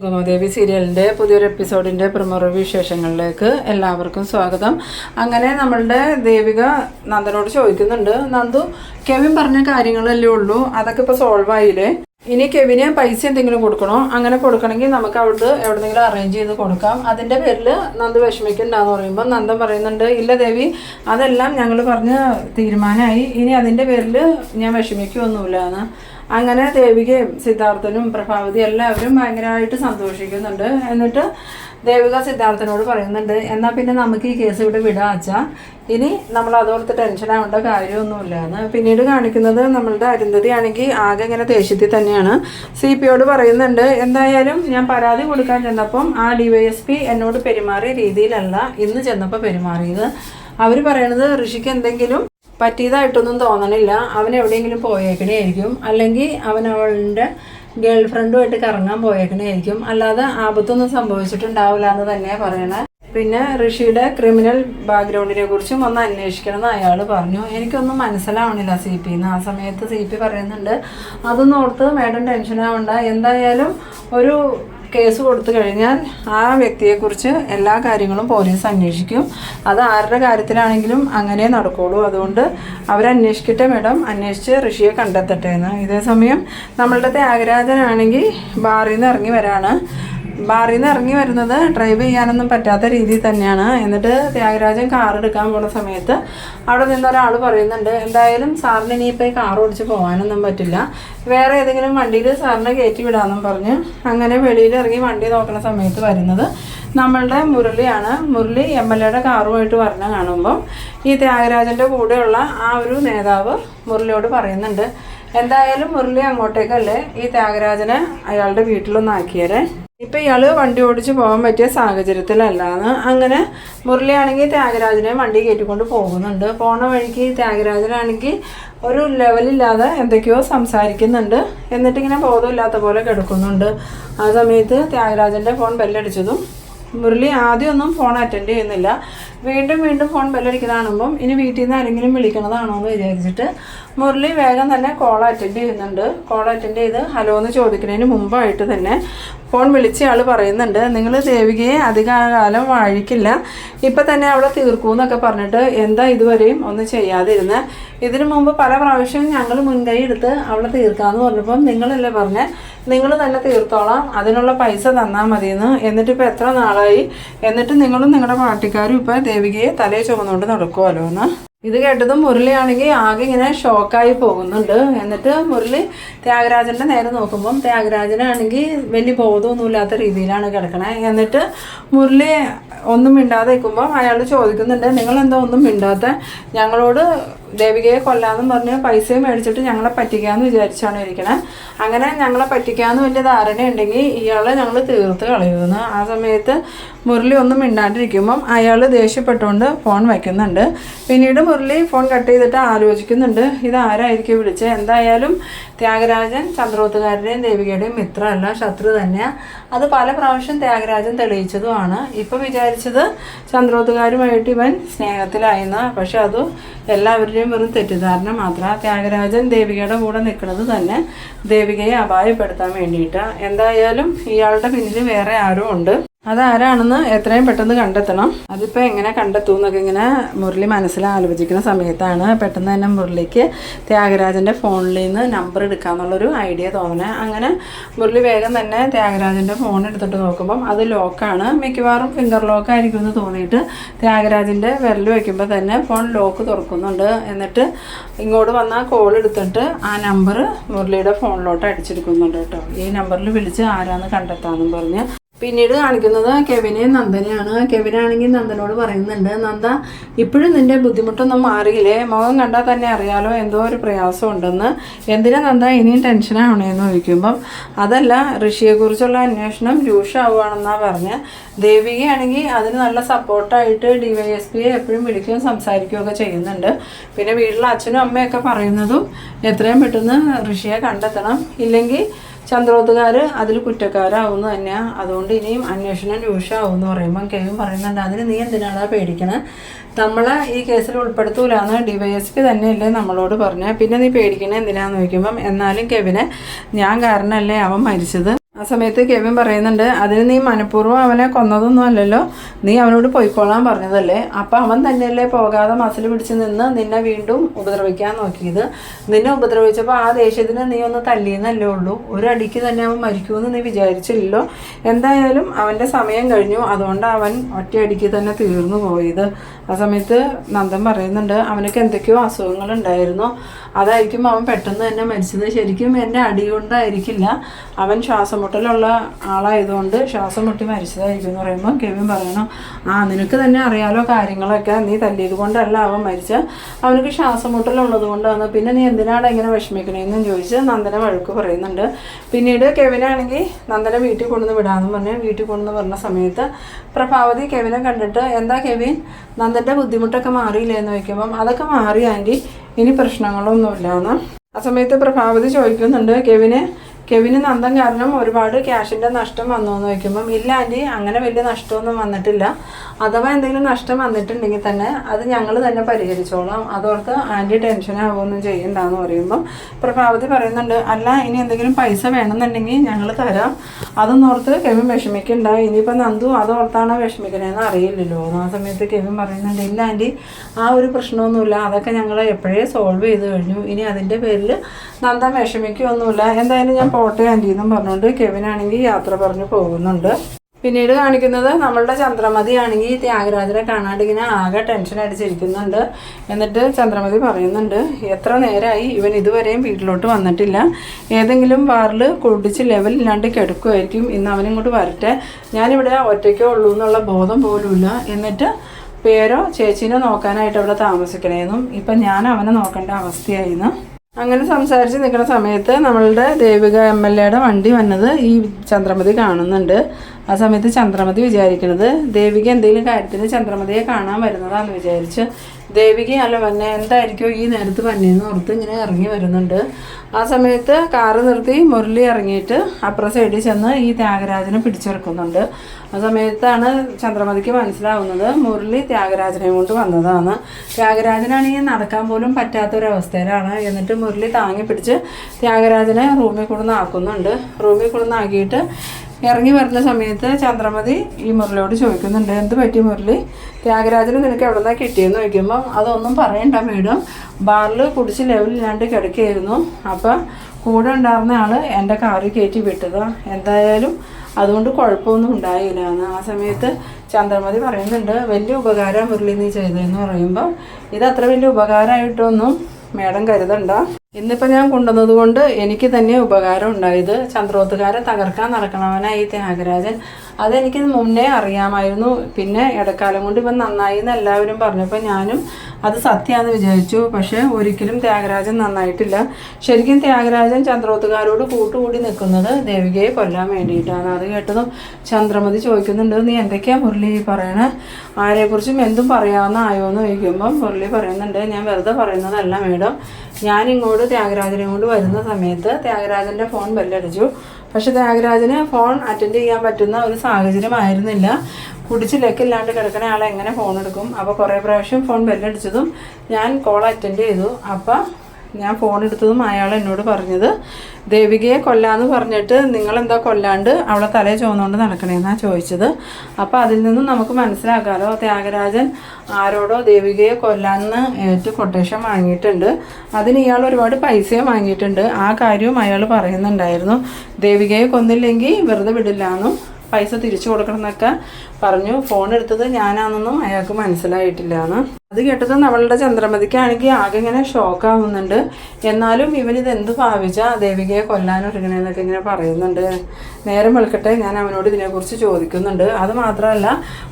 ഗോമദേവി സീരിയലിന്റെ പുതിയൊരു എപ്പിസോഡിന്റെ പ്രമുഖ വിശേഷങ്ങളിലേക്ക് എല്ലാവർക്കും സ്വാഗതം. അങ്ങനെ നമ്മളുടെ ദേവിക നന്ദനോട് ചോദിക്കുന്നുണ്ട് നന്ദു കെവിൻ പറഞ്ഞ കാര്യങ്ങളല്ലേ ഉള്ളൂ? അതൊക്കെ ഇപ്പോൾ സോൾവ് ആയില്ലേ? ഇനി കെവിന് പൈസ എന്തെങ്കിലും കൊടുക്കണോ? അങ്ങനെ കൊടുക്കണമെങ്കിൽ നമുക്ക് അവിടെ എവിടെന്നെങ്കിലും അറേഞ്ച് ചെയ്ത് കൊടുക്കാം. അതിന്റെ പേരിൽ നന്ദ വിഷമിക്കണ്ടെന്ന് പറയുമ്പോൾ നന്ദൻ പറയുന്നുണ്ട് ഇല്ല ദേവി അതെല്ലാം ഞങ്ങൾ പറഞ്ഞ് തീരുമാനമായി. ഇനി അതിന്റെ പേരിൽ ഞാൻ വിഷമിക്കുകയൊന്നുമില്ല എന്ന് അങ്ങനെ ദേവികയും സിദ്ധാർത്ഥനും പ്രഭാവതി എല്ലാവരും ഭയങ്കരമായിട്ട് സന്തോഷിക്കുന്നുണ്ട്. എന്നിട്ട് ദേവിക സിദ്ധാർത്ഥനോട് പറയുന്നുണ്ട് എന്നാൽ പിന്നെ നമുക്ക് ഈ കേസ് ഇവിടെ വിടാച്ച ഇനി നമ്മൾ അതോർത്ത് ടെൻഷൻ ആവേണ്ട കാര്യമൊന്നുമില്ല എന്ന് പിന്നീട് കാണിക്കുന്നത് നമ്മളുടെ അരുന്ധതി ആണെങ്കിൽ ആകെ ഇങ്ങനെ ദേഷ്യത്തിൽ തന്നെയാണ്. സി പിയോട് പറയുന്നുണ്ട് എന്തായാലും ഞാൻ പരാതി കൊടുക്കാൻ ചെന്നപ്പം ആ ഡി വൈ എസ് പി എന്നോട് പെരുമാറിയ രീതിയിലല്ല ഇന്ന് ചെന്നപ്പോൾ പെരുമാറിയത്. അവർ പറയണത് ഋഷിക്ക് എന്തെങ്കിലും പറ്റിയതായിട്ടൊന്നും തോന്നണില്ല. അവൻ എവിടെയെങ്കിലും പോയേക്കണേയിരിക്കും അല്ലെങ്കിൽ അവൻ അവളുടെ ഗേൾ ഫ്രണ്ടുമായിട്ട് കറങ്ങാൻ പോയേക്കണേയിരിക്കും അല്ലാതെ ആപത്തൊന്നും സംഭവിച്ചിട്ടുണ്ടാവില്ല എന്ന് തന്നെയാണ് പറയണേ. പിന്നെ ഋഷിയുടെ ക്രിമിനൽ ബാക്ക്ഗ്രൗണ്ടിനെ കുറിച്ചും ഒന്ന് അന്വേഷിക്കണം എന്ന് അയാൾ പറഞ്ഞു. എനിക്കൊന്നും മനസ്സിലാവണില്ല സി പി എന്ന്. ആ സമയത്ത് സി പി പറയുന്നുണ്ട് അതൊന്നും ഓർത്ത് മേഡം ടെൻഷൻ ആവണ്ട എന്തായാലും ഒരു കേസ് കൊടുത്തു കഴിഞ്ഞാൽ ആ വ്യക്തിയെക്കുറിച്ച് എല്ലാ കാര്യങ്ങളും പോലീസ് അന്വേഷിക്കും. അത് ആരുടെ കാര്യത്തിലാണെങ്കിലും അങ്ങനെ നടക്കുള്ളൂ. അതുകൊണ്ട് അവരന്വേഷിക്കട്ടെ മേഡം. അന്വേഷിച്ച് ഋഷിയെ കണ്ടെത്തട്ടെ എന്ന്. ഇതേസമയം നമ്മളുടെ ത്യാഗരാജനാണെങ്കിൽ ബാറിൽ നിന്ന് ഇറങ്ങി വരാണ്. ബാറിൽ നിന്ന് ഇറങ്ങി വരുന്നത് ഡ്രൈവ് ചെയ്യാനൊന്നും പറ്റാത്ത രീതിയിൽ തന്നെയാണ്. എന്നിട്ട് ത്യാഗരാജൻ കാർ എടുക്കാൻ പോണ സമയത്ത് അവിടെ നിന്ന് ഒരാൾ പറയുന്നുണ്ട് എന്തായാലും സാറിന് ഇനിയിപ്പോൾ കാർ ഓടിച്ച് പോകാനൊന്നും പറ്റില്ല. വേറെ ഏതെങ്കിലും വണ്ടിയിൽ സാറിനെ കയറ്റി വിടാമെന്നും പറഞ്ഞ് അങ്ങനെ വെളിയിൽ ഇറങ്ങി വണ്ടി നോക്കുന്ന സമയത്ത് വരുന്നത് നമ്മളുടെ മുരളിയാണ്. മുരളി എം എൽ എയുടെ കാറുമായിട്ട് വരണ കാണുമ്പം ഈ ത്യാഗരാജന്റെ കൂടെയുള്ള ആ ഒരു നേതാവ് മുരളിയോട് പറയുന്നുണ്ട് എന്തായാലും മുരളി അങ്ങോട്ടേക്കല്ലേ? ഈ ത്യാഗരാജനെ അയാളുടെ വീട്ടിലൊന്ന് ആക്കിയേരെ ഇപ്പം ഇയാൾ വണ്ടി ഓടിച്ച് പോകാൻ പറ്റിയ സാഹചര്യത്തിലല്ലാന്ന്. അങ്ങനെ മുരളിയാണെങ്കിൽ ത്യാഗരാജനെ വണ്ടി കയറ്റിക്കൊണ്ട് പോകുന്നുണ്ട്. പോണ വഴിക്ക് ത്യാഗരാജനാണെങ്കിൽ ഒരു ലെവലില്ലാതെ എന്തൊക്കെയോ സംസാരിക്കുന്നുണ്ട്. എന്നിട്ടിങ്ങനെ ബോധമില്ലാത്ത പോലെ കിടക്കുന്നുണ്ട്. ആ സമയത്ത് ത്യാഗരാജന്റെ ഫോൺ ബെല്ലടിച്ചതും മുരളി ആദ്യമൊന്നും ഫോൺ അറ്റൻഡ് ചെയ്യുന്നില്ല. വീണ്ടും വീണ്ടും ഫോൺ ബെല്ലടിക്കുന്ന കാണുമ്പം ഇനി വീട്ടിൽ നിന്ന് ആരെങ്കിലും വിളിക്കണതാണോ എന്ന് വിചാരിച്ചിട്ട് മുരളി വേഗം തന്നെ കോൾ അറ്റൻഡ് ചെയ്യുന്നുണ്ട്. കോൾ അറ്റൻഡ് ചെയ്ത് ഹലോ എന്ന് ചോദിക്കുന്നതിന് മുമ്പായിട്ട് തന്നെ ഫോൺ വിളിച്ച ആൾ പറയുന്നുണ്ട്. നിങ്ങൾ ദേവികയെ അധികകാലം വാഴിക്കില്ല. ഇപ്പം തന്നെ അവിടെ തീർക്കൂ എന്നൊക്കെ പറഞ്ഞിട്ട് എന്താ ഇതുവരെയും ഒന്നും ചെയ്യാതിരുന്ന്. ഇതിനു മുമ്പ് പല പ്രാവശ്യം ഞങ്ങൾ മുൻകൈ എടുത്ത് അവളെ തീർക്കാമെന്ന് പറഞ്ഞപ്പം നിങ്ങളല്ലേ പറഞ്ഞ നിങ്ങൾ തന്നെ തീർത്തോളാം. അതിനുള്ള പൈസ തന്നാൽ മതിയെന്ന്. എന്നിട്ടിപ്പോൾ എത്ര നാളായി? എന്നിട്ട് നിങ്ങളും നിങ്ങളുടെ പാർട്ടിക്കാരും ഇപ്പോൾ ദേവികയെ തലയെ ചുമന്നുകൊണ്ട് നടക്കുമല്ലോ എന്ന്. ഇത് കേട്ടതും മുരളിയാണെങ്കിൽ ആകെ ഇങ്ങനെ ഷോക്കായി പോകുന്നുണ്ട്. എന്നിട്ട് മുരളി ത്യാഗരാജന്റെ നേരെ നോക്കുമ്പം ത്യാഗരാജനാണെങ്കിൽ വലിയ ബോധമൊന്നുമില്ലാത്ത രീതിയിലാണ് കിടക്കണേ. എന്നിട്ട് മുരളി ഒന്നും മിണ്ടാതെ നിൽക്കുമ്പോൾ അയാൾ ചോദിക്കുന്നുണ്ട് നിങ്ങൾ എന്താ ഒന്നും മിണ്ടാത്ത? ഞങ്ങളോട് ദേവികയെ കൊല്ലാന്നും പറഞ്ഞ് പൈസയും മേടിച്ചിട്ട് ഞങ്ങളെ പറ്റിക്കാന്ന് വിചാരിച്ചാണ് ഇരിക്കണേ. അങ്ങനെ ഞങ്ങളെ പറ്റിക്കാന്ന് വലിയ ധാരണ ഉണ്ടെങ്കിൽ ഇയാളെ ഞങ്ങൾ തീർത്ത് കളയുമെന്ന്. ആ സമയത്ത് മുരളി ഒന്നും മിണ്ടാണ്ടിരിക്കുമ്പം അയാൾ ദേഷ്യപ്പെട്ടുകൊണ്ട് ഫോൺ വയ്ക്കുന്നുണ്ട്. പിന്നീട് മുരളി ഫോൺ കട്ട് ചെയ്തിട്ട് ആലോചിക്കുന്നുണ്ട്. ഇത് ആരായിരിക്കും വിളിച്ചത് എന്തായാലും ത്യാഗരാജൻ ചന്ദ്രോത്തുകാരുടെയും ദേവികയുടെയും മിത്രമല്ല ശത്രു തന്നെയാണ് അത് പല പ്രാവശ്യം ത്യാഗരാജൻ തെളിയിച്ചതുമാണ്. ഇപ്പം വിചാരിച്ചത് ചന്ദ്രോത്തുകാരുമായിട്ട് ഇവൻ സ്നേഹത്തിലായിരുന്നു പക്ഷെ അത് എല്ലാവരുടെയും വെറും തെറ്റിദ്ധാരണ മാത്രമാണ് ത്യാഗരാജൻ ദേവികയുടെ കൂടെ നിൽക്കുന്നത് തന്നെ ദേവികയെ അപായപ്പെടുത്താൻ വേണ്ടിയിട്ടാണ് എന്തായാലും ഇയാളുടെ പിന്നിൽ വേറെ ആരും ഉണ്ട്. അതാരാണെന്ന് എത്രയും പെട്ടെന്ന് കണ്ടെത്തണം. അതിപ്പോൾ എങ്ങനെ കണ്ടെത്തും എന്നൊക്കെ ഇങ്ങനെ മുരളി മനസ്സിൽ ആലോചിക്കുന്ന സമയത്താണ്. പെട്ടെന്ന് തന്നെ മുരളിക്ക് ത്യാഗരാജന്റെ ഫോണിൽ നിന്ന് നമ്പർ എടുക്കാമെന്നുള്ളൊരു ഐഡിയ തോന്നണേ. അങ്ങനെ മുരളി വേഗം തന്നെ ത്യാഗരാജന്റെ ഫോൺ എടുത്തിട്ട് നോക്കുമ്പം അത് ലോക്കാണ് മിക്കവാറും ഫിംഗർ ലോക്ക് ആയിരിക്കും എന്ന് തോന്നിയിട്ട് ത്യാഗരാജന്റെ വിരൽ വയ്ക്കുമ്പോൾ തന്നെ ഫോൺ ലോക്ക് തുറക്കുന്നുണ്ട്. എന്നിട്ട് ഇങ്ങോട്ട് വന്ന കോൾ എടുത്തിട്ട് ആ നമ്പർ മുരളിയുടെ ഫോണിലോട്ട് അടിച്ചെടുക്കുന്നുണ്ട് കേട്ടോ. ഈ നമ്പറിൽ വിളിച്ച് ആരാന്ന് കണ്ടെത്താമെന്നും പറഞ്ഞ് പിന്നീട് കാണിക്കുന്നത് കെവിനെ നന്ദനെയാണ്. കെവിനാണെങ്കിൽ നന്ദനോട് പറയുന്നുണ്ട് നന്ദ ഇപ്പോഴും നിന്റെ ബുദ്ധിമുട്ടൊന്നും മാറിയില്ലേ? മുഖം കണ്ടാൽ തന്നെ അറിയാലോ എന്തോ ഒരു പ്രയാസം ഉണ്ടെന്ന് എന്തിനാ നന്ദ ഇനിയും ടെൻഷനാവണേന്ന് ചോദിക്കുമ്പം അതല്ല ഋഷിയെക്കുറിച്ചുള്ള അന്വേഷണം രൂക്ഷമാവുകയാണെന്നാണ് പറഞ്ഞ്. ദേവികയാണെങ്കിൽ അതിന് നല്ല സപ്പോർട്ടായിട്ട് ഡി വൈ എസ് പിയെ എപ്പോഴും വിളിക്കുകയും സംസാരിക്കുകയൊക്കെ ചെയ്യുന്നുണ്ട്. പിന്നെ വീട്ടിലെ അച്ഛനും അമ്മയൊക്കെ പറയുന്നതും എത്രയും പെട്ടെന്ന് ഋഷിയെ കണ്ടെത്തണം. ഇല്ലെങ്കിൽ ചന്ദ്രോത്തുകാർ അതിൽ കുറ്റക്കാരാവുന്നു തന്നെയാണ് അതുകൊണ്ട് ഇനിയും അന്വേഷണം രൂക്ഷമാവും എന്ന് പറയുമ്പം കെവിൻ പറയുന്നുണ്ട്. അതിന് നീ എന്തിനാണ് പേടിക്കണത് നമ്മളെ ഈ കേസിൽ ഉൾപ്പെടുത്തൂലെന്ന് ഡിവൈഎസ്പി തന്നെയല്ലേ നമ്മളോട് പറഞ്ഞ. പിന്നെ നീ പേടിക്കണേ എന്തിനാന്ന് ചോദിക്കുമ്പം എന്നാലും കെവിനെ ഞാൻ കാരണമല്ലേ അവൻ മരിച്ചത്. ആ സമയത്ത് കെവിൻ പറയുന്നുണ്ട് അതിന് നീ മനഃപൂർവം അവനെ കൊന്നതൊന്നും അല്ലല്ലോ. നീ അവനോട് പോയിക്കോളാൻ പറഞ്ഞതല്ലേ. അപ്പം അവൻ തന്നെയല്ലേ പോകാതെ മസിൽ പിടിച്ച് നിന്ന് നിന്നെ വീണ്ടും ഉപദ്രവിക്കാൻ നോക്കിയത്. നിന്നെ ഉപദ്രവിച്ചപ്പോൾ ആ ദേഷ്യത്തിന് നീ ഒന്ന് തല്ലിയെന്നല്ലേ ഉള്ളൂ. ഒരു അടിക്ക് തന്നെ അവൻ മരിക്കുമെന്ന് നീ വിചാരിച്ചില്ലല്ലോ. എന്തായാലും അവന്റെ സമയം കഴിഞ്ഞു. അതുകൊണ്ട് അവൻ ഒറ്റയടിക്ക് തന്നെ തീർന്നു പോയത്. ആ സമയത്ത് നന്ദൻ പറയുന്നുണ്ട് അവനക്ക് എന്തൊക്കെയോ അസുഖങ്ങൾ ഉണ്ടായിരുന്നു അതായിരിക്കും അവൻ പെട്ടെന്ന് തന്നെ മരിച്ചത്. ശരിക്കും എന്റെ അടി കൊണ്ടായിരിക്കില്ല. അവൻ ശ്വാസം മുട്ടലുള്ള ആളായതുകൊണ്ട് ശ്വാസം മുട്ടി മരിച്ചതായിരിക്കും എന്ന് പറയുമ്പോൾ കെവിൻ പറയണം ആ നിനക്ക് തന്നെ അറിയാലോ കാര്യങ്ങളൊക്കെ. നീ തല്ലിയത് കൊണ്ടല്ല അവൻ മരിച്ച. അവനക്ക് ശ്വാസം മുട്ടലുള്ളത് കൊണ്ടാണ് പിന്നെ നീ എന്തിനാണ് ഇങ്ങനെ വിഷമിക്കണേന്നും ചോദിച്ച് നന്ദനെ വഴക്ക് പറയുന്നുണ്ട്. പിന്നീട് കെവിനാണെങ്കിൽ നന്ദനെ വീട്ടിൽ കൊണ്ടുവന്ന് വിടാമെന്ന് പറഞ്ഞ് വീട്ടിൽ കൊണ്ടുവന്ന് പറഞ്ഞ സമയത്ത് പ്രഭാവതി കെവിനെ കണ്ടിട്ട് എന്താ കെവിൻ? നന്ദന്റെ ബുദ്ധിമുട്ടൊക്കെ മാറിയില്ലേ എന്ന് ചോദിക്കുമ്പം അതൊക്കെ മാറി ഇനി പ്രശ്നങ്ങളൊന്നുമില്ലാന്ന്. ആ സമയത്ത് പ്രഭാവതി ചോദിക്കുന്നുണ്ട് കെവിന് കെവിന് നന്ദം കാരണം ഒരുപാട് ക്യാഷിന്റെ നഷ്ടം വന്നു എന്ന് ചോദിക്കുമ്പം ഇല്ല ആന്റി അങ്ങനെ വലിയ നഷ്ടമൊന്നും വന്നിട്ടില്ല. അഥവാ എന്തെങ്കിലും നഷ്ടം വന്നിട്ടുണ്ടെങ്കിൽ തന്നെ അത് ഞങ്ങൾ തന്നെ പരിഹരിച്ചോളാം. അതോർത്ത് ആന്റി ടെൻഷൻ ആവുമൊന്നും ചെയ്യണ്ടെന്ന് പറയുമ്പം പ്രഭാവതി പറയുന്നുണ്ട് അല്ല ഇനി എന്തെങ്കിലും പൈസ വേണമെന്നുണ്ടെങ്കിൽ ഞങ്ങൾ തരാം. അതൊന്നോർത്ത് കെവിൻ വിഷമിക്കണ്ട. ഇനിയിപ്പോൾ നന്ദു അതോർത്താണ് വിഷമിക്കണേന്ന് അറിയില്ലല്ലോ. ആ സമയത്ത് കെവിൻ പറയുന്നുണ്ട് ഇല്ല ആന്റി ആ ഒരു പ്രശ്നമൊന്നുമില്ല. അതൊക്കെ ഞങ്ങൾ എപ്പോഴേ സോൾവ് ചെയ്ത് കഴിഞ്ഞു. ഇനി അതിന്റെ പേരിൽ നന്ദൻ വിഷമിക്കുകയൊന്നുമില്ല. എന്തായാലും ഞാൻ പോട്ടെ ആന്റി എന്നും പറഞ്ഞുകൊണ്ട് കെവിനാണെങ്കിൽ യാത്ര പറഞ്ഞു പോകുന്നുണ്ട്. പിന്നീട് കാണിക്കുന്നത് നമ്മളുടെ ചന്ദ്രമതി ആണെങ്കിൽ ത്യാഗരാജനെ കാണാണ്ട് ഇങ്ങനെ ആകെ ടെൻഷൻ അടിച്ചിരിക്കുന്നുണ്ട് എന്നിട്ട് ചന്ദ്രമതി പറയുന്നുണ്ട് എത്ര നേരമായി ഇവൻ ഇതുവരെയും വീട്ടിലോട്ട് വന്നിട്ടില്ല. ഏതെങ്കിലും ബാറിൽ കുടിച്ച് ലെവലില്ലാണ്ട് കിടക്കുമായിരിക്കും ഇന്ന് അവനും കൂടി വരട്ടെ. ഞാനിവിടെ ഒറ്റയ്ക്കേ ഉള്ളൂ എന്നുള്ള ബോധം പോലുമില്ല. എന്നിട്ട് പേരോ ചേച്ചീനോ നോക്കാനായിട്ട് അവിടെ താമസിക്കണേന്നും ഇപ്പം ഞാൻ അവനെ നോക്കേണ്ട അവസ്ഥയായിന്ന് അങ്ങനെ സംസാരിച്ച് നിൽക്കുന്ന സമയത്ത് നമ്മളുടെ ദേവിക എം എൽ എയുടെ വണ്ടി വന്നത് ഈ ചന്ദ്രമതി കാണുന്നുണ്ട്. ആ സമയത്ത് ചന്ദ്രമതി വിചാരിക്കുന്നത് ദേവിക എന്തെങ്കിലും കാര്യത്തിന് ചന്ദ്രമതിയെ കാണാൻ വരുന്നതാന്ന് വിചാരിച്ച് ദേവിക അല്ല വന്നെ. എന്തായിരിക്കും ഈ നേരത്ത് വന്നേന്ന് ഓർത്ത് ഇങ്ങനെ ഇറങ്ങി വരുന്നുണ്ട്. ആ സമയത്ത് കാറ് നിർത്തി മുരളി ഇറങ്ങിയിട്ട് അപ്പുറ സൈഡിൽ ചെന്ന് ഈ ത്യാഗരാജനെ പിടിച്ചെടുക്കുന്നുണ്ട്. ആ സമയത്താണ് ചന്ദ്രമതിക്ക് മനസ്സിലാവുന്നത് മുരളി ത്യാഗരാജനെ കൊണ്ട് വന്നതാണ്. ത്യാഗരാജനാണെങ്കിൽ നടക്കാൻ പോലും പറ്റാത്ത ഒരു പറ്റാത്തൊരവസ്ഥയിലാണ്. എന്നിട്ട് മുരളി താങ്ങി പിടിച്ച് ത്യാഗരാജനെ റൂമിൽ കൊണ്ടുവന്നാക്കുന്നുണ്ട് റൂമിൽ കൊണ്ടുവന്നാക്കിയിട്ട് ഇറങ്ങി വരുന്ന സമയത്ത് ചന്ദ്രമതി ഈ മുരളിയോട് ചോദിക്കുന്നുണ്ട് എന്ത് പറ്റി മുരളി? ത്യാഗരാജന് നിനക്ക് എവിടെ നിന്നാണ് കിട്ടിയെന്ന് ചോദിക്കുമ്പം അതൊന്നും പറയണ്ട മേഡം. ബാറിൽ കുടിച്ച് ലെവലില്ലാണ്ട് കിടക്കുകയായിരുന്നു. അപ്പം കൂടെ ഉണ്ടായിരുന്ന ആൾ എന്റെ കാറിൽ കയറ്റി വിട്ടത്. എന്തായാലും അതുകൊണ്ട് കുഴപ്പമൊന്നും ഉണ്ടായില്ല. എന്ന് ആ സമയത്ത് ചന്ദ്രമതി പറയുന്നുണ്ട് വലിയ ഉപകാരം മുരളി നീ ചെയ്തതെന്ന് പറയുമ്പോൾ ഇത് അത്ര വലിയ ഉപകാരമായിട്ടൊന്നും മേഡം കരുതണ്ട. ഇന്നിപ്പോ ഞാൻ കൊണ്ടുവന്നത് കൊണ്ട് എനിക്ക് തന്നെ ഉപകാരം ഉണ്ടായത് ചന്ദ്രോത്തുകാരെ തകർക്കാൻ നടക്കണവനായി ത്യാഗരാജൻ. അതെനിക്ക് മുന്നേ അറിയാമായിരുന്നു. പിന്നെ ഇടക്കാലം കൊണ്ട് ഇവൻ നന്നായി എന്ന് എല്ലാവരും പറഞ്ഞപ്പോൾ ഞാനും അത് സത്യമാണെന്ന് വിചാരിച്ചു. പക്ഷേ ഒരിക്കലും ത്യാഗരാജൻ നന്നായിട്ടില്ല. ശരിക്കും ത്യാഗരാജൻ ചന്ദ്രോത്തുകാരോട് കൂട്ടുകൂടി നിൽക്കുന്നത് ദേവികയെ കൊല്ലാൻ വേണ്ടിയിട്ടാണ്. അത് കേട്ടതും ചന്ദ്രമതി ചോദിക്കുന്നുണ്ട് നീ എന്തൊക്കെയാ മുരളി പറയണേ? ആരെക്കുറിച്ചും എന്തും പറയാവുന്ന ആയോ എന്ന് ചോദിക്കുമ്പം മുരളി പറയുന്നുണ്ട് ഞാൻ വെറുതെ പറയുന്നതല്ല മേഡം. ഞാൻ ഇങ്ങോട്ട് ത്യാഗരാജനെ കൊണ്ട് വരുന്ന സമയത്ത് ത്യാഗരാജന്റെ ഫോൺ ബെല്ലടിച്ചു. പക്ഷെ ത്യാഗരാജന് ഫോൺ അറ്റൻഡ് ചെയ്യാൻ പറ്റുന്ന ഒരു സാഹചര്യമായിരുന്നില്ല കുടിച്ച് ലെക്കില്ലാണ്ട് കിടക്കണ ആളെ എങ്ങനെ ഫോൺ എടുക്കും? അപ്പോൾ കുറേ പ്രാവശ്യം ഫോൺ ബെല്ലടിച്ചതും ഞാൻ കോൾ അറ്റൻഡ് ചെയ്തു. അപ്പം ഞാൻ ഫോൺ എടുത്തതും അയാൾ എന്നോട് പറഞ്ഞത് ദേവികയെ കൊല്ലാന്ന് പറഞ്ഞിട്ട് നിങ്ങളെന്താ കൊല്ലാണ്ട് അവളെ തലയെ ചുവന്നുകൊണ്ട് നടക്കണേന്നാണ് ചോദിച്ചത്. അപ്പോൾ അതിൽ നിന്നും നമുക്ക് മനസ്സിലാക്കാമല്ലോ ത്യാഗരാജൻ ആരോടോ ദേവികയെ കൊല്ലാന്ന് ഏറ്റ് കൊട്ടേഷൻ വാങ്ങിയിട്ടുണ്ട്. അതിന് ഇയാൾ ഒരുപാട് പൈസയും വാങ്ങിയിട്ടുണ്ട്. ആ കാര്യവും അയാൾ പറയുന്നുണ്ടായിരുന്നു. ദേവികയെ കൊന്നില്ലെങ്കിൽ വെറുതെ വിടില്ല എന്നും പൈസ തിരിച്ചു കൊടുക്കണം എന്നൊക്കെ പറഞ്ഞു. ഫോൺ എടുത്തത് ഞാനാണെന്നൊന്നും അയാൾക്ക് മനസ്സിലായിട്ടില്ല അത് കേട്ടത് നമ്മളുടെ ചന്ദ്രമതിക്കാണെങ്കിൽ ആകെ ഇങ്ങനെ ഷോക്ക് ആവുന്നുണ്ട്. എന്നാലും ഇവനിത് എന്ത് ഭാവിച്ചാ ദേവികയെ കൊല്ലാൻ കൊല്ലാനൊരുങ്ങണെന്നൊക്കെ ഇങ്ങനെ പറയുന്നുണ്ട്. നേരം വെളുക്കട്ടെ ഞാൻ അവനോട് ഇതിനെക്കുറിച്ച് ചോദിക്കുന്നുണ്ട്. അത് മാത്രമല്ല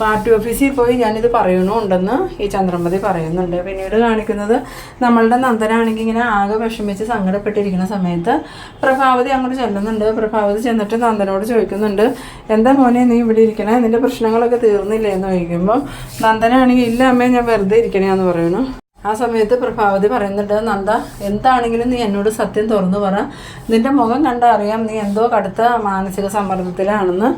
പാർട്ടി ഓഫീസിൽ പോയി ഞാനിത് പറയണമുണ്ടെന്ന് ഈ ചന്ദ്രമതി പറയുന്നുണ്ട്. പിന്നീട് കാണിക്കുന്നത് നമ്മളുടെ നന്ദനാണെങ്കിൽ ഇങ്ങനെ ആകെ വിഷമിച്ച് സങ്കടപ്പെട്ടിരിക്കുന്ന സമയത്ത് പ്രഭാവതി അങ്ങോട്ട് ചെല്ലുന്നുണ്ട്. പ്രഭാവതി ചെന്നിട്ട് നന്ദനോട് ചോദിക്കുന്നുണ്ട് എന്താ മോനെ നീ ഇവിടെ ഇരിക്കണേ? നിന്റെ പ്രശ്നങ്ങളൊക്കെ തീർന്നില്ലേ? എന്ന് ചോദിക്കുമ്പോൾ നന്ദനാണെങ്കിൽ ഇല്ല അമ്മേ ഞാൻ വെറുതെ ഇരിക്കണേന്ന് പറയണു. ആ സമയത്ത് പ്രഭാവതി പറയുന്നുണ്ട് നന്ദ എന്താണെങ്കിലും നീ എന്നോട് സത്യം തുറന്നു പറ. നിന്റെ മുഖം കണ്ടാൽ അറിയാം നീ എന്തോ കടുത്ത മാനസിക സമ്മർദ്ദത്തിലാണെന്ന്.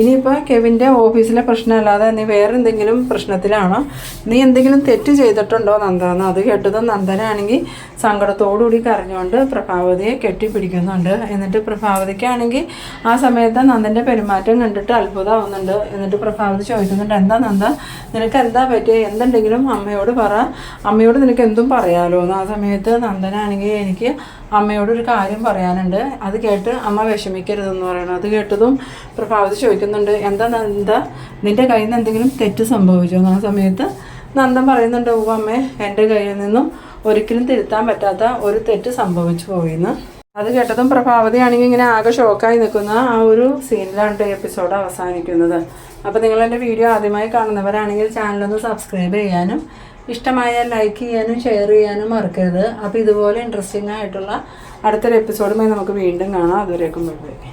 ഇനിയിപ്പോൾ കെവിന്റെ ഓഫീസിലെ പ്രശ്നമല്ലാതെ നീ വേറെ എന്തെങ്കിലും പ്രശ്നത്തിലാണോ? നീ എന്തെങ്കിലും തെറ്റ് ചെയ്തിട്ടുണ്ടോ നന്ദ? എന്ന് അത് കേട്ടതും നന്ദനാണെങ്കിൽ സങ്കടത്തോടുകൂടി കരഞ്ഞുകൊണ്ട് പ്രഭാവതിയെ കെട്ടിപ്പിടിക്കുന്നുണ്ട്. എന്നിട്ട് പ്രഭാവതിക്കാണെങ്കിൽ ആ സമയത്ത് നന്ദന്റെ പെരുമാറ്റം കണ്ടിട്ട് അത്ഭുതമാവുന്നുണ്ട്. എന്നിട്ട് പ്രഭാവതി ചോദിക്കുന്നുണ്ട് എന്താ നന്ദ? നിനക്ക് എന്താ പറ്റിയ? എന്തുണ്ടെങ്കിലും അമ്മയോട് പറ. അമ്മയോട് നിനക്ക് എന്തും പറയാമല്ലോ എന്ന് ആ സമയത്ത് നന്ദനാണെങ്കിൽ എനിക്ക് അമ്മയോടൊരു കാര്യം പറയാനുണ്ട്. അത് കേട്ട് അമ്മ വിഷമിക്കരുതെന്ന് പറയണം. അത് കേട്ടതും പ്രഭാവതി ചോദിക്കുന്നുണ്ട് എന്താ നന്ദ? നിന്റെ കയ്യിൽ നിന്ന് എന്തെങ്കിലും തെറ്റ് സംഭവിച്ചോ? എന്ന് ആ സമയത്ത് നന്ദൻ പറയുന്നുണ്ട് ഓ അമ്മേ എന്റെ കയ്യിൽ നിന്നും ഒരിക്കലും തിരുത്താൻ പറ്റാത്ത ഒരു തെറ്റ് സംഭവിച്ചു പോയിന്ന്. അത് കേട്ടതും പ്രഭാവതി ആണെങ്കിൽ ഇങ്ങനെ ആകെ ഷോക്കായി നിൽക്കുന്ന ആ ഒരു സീനിലാണ് എപ്പിസോഡ് അവസാനിക്കുന്നത്. അപ്പോൾ നിങ്ങൾ എന്റെ വീഡിയോ ആദ്യമായി കാണുന്നവരാണെങ്കിൽ ചാനലൊന്ന് സബ്സ്ക്രൈബ് ചെയ്യാനും ഇഷ്ടമായാൽ ലൈക്ക് ചെയ്യാനും ഷെയർ ചെയ്യാനും മറക്കരുത്. അപ്പോൾ ഇതുപോലെ ഇൻട്രസ്റ്റിംഗ് ആയിട്ടുള്ള അടുത്തൊരു എപ്പിസോഡുമായി നമുക്ക് വീണ്ടും കാണാം. അതുവരേക്കും ബൈ.